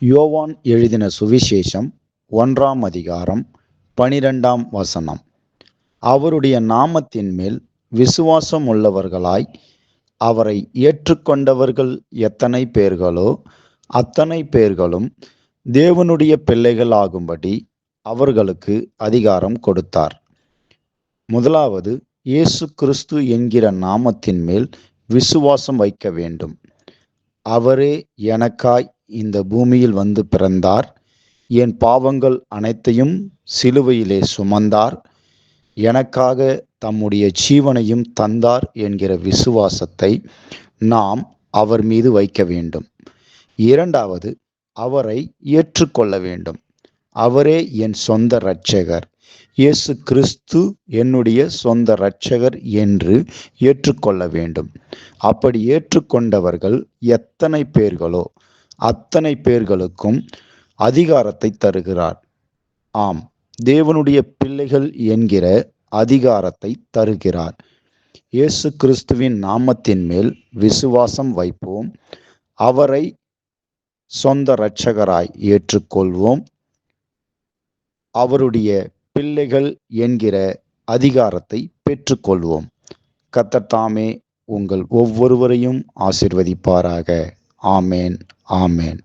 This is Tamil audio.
யோவான் எழுதின சுவிசேஷம் ஒன்றாம் அதிகாரம் பனிரெண்டாம் வசனம். அவருடைய நாமத்தின் மேல் விசுவாசம் உள்ளவர்களாய் அவரை ஏற்றுக்கொண்டவர்கள் எத்தனை பேர்களோ அத்தனை பேர்களும் தேவனுடைய பிள்ளைகள் ஆகும்படி அவர்களுக்கு அதிகாரம் கொடுத்தார். முதலாவது இயேசு கிறிஸ்து என்கிற நாமத்தின் மேல் விசுவாசம் வைக்க வேண்டும். அவரே எனக்காய் இந்த பூமியில் வந்து பிறந்தார். என் பாவங்கள் அனைத்தையும் சிலுவையிலே சுமந்தார். எனக்காக தம்முடைய ஜீவனையும் தந்தார் என்கிற விசுவாசத்தை நாம் அவர் மீது வைக்க வேண்டும். இரண்டாவது அவரை ஏற்றுக்கொள்ள வேண்டும். அவரே என் சொந்த இரட்சகர். இயேசு கிறிஸ்து என்னுடைய சொந்த இரட்சகர் என்று ஏற்றுக்கொள்ள வேண்டும். அப்படி ஏற்றுக்கொண்டவர்கள் எத்தனை பேர்களோ அத்தனை பேர்களுக்கும் அதிகாரத்தை தருகிறார். ஆம் தேவனுடைய பிள்ளைகள் என்கிற அதிகாரத்தை தருகிறார். இயேசு கிறிஸ்துவின் நாமத்தின் மேல் விசுவாசம் வைப்போம். அவரை சொந்த இரட்சகராய் ஏற்றுக்கொள்வோம். அவருடைய பிள்ளைகள் என்கிற அதிகாரத்தை பெற்றுக்கொள்வோம். கத்தத்தாமே உங்கள் ஒவ்வொருவரையும் ஆசிர்வதிப்பாராக. ஆமேன் ஆமேன்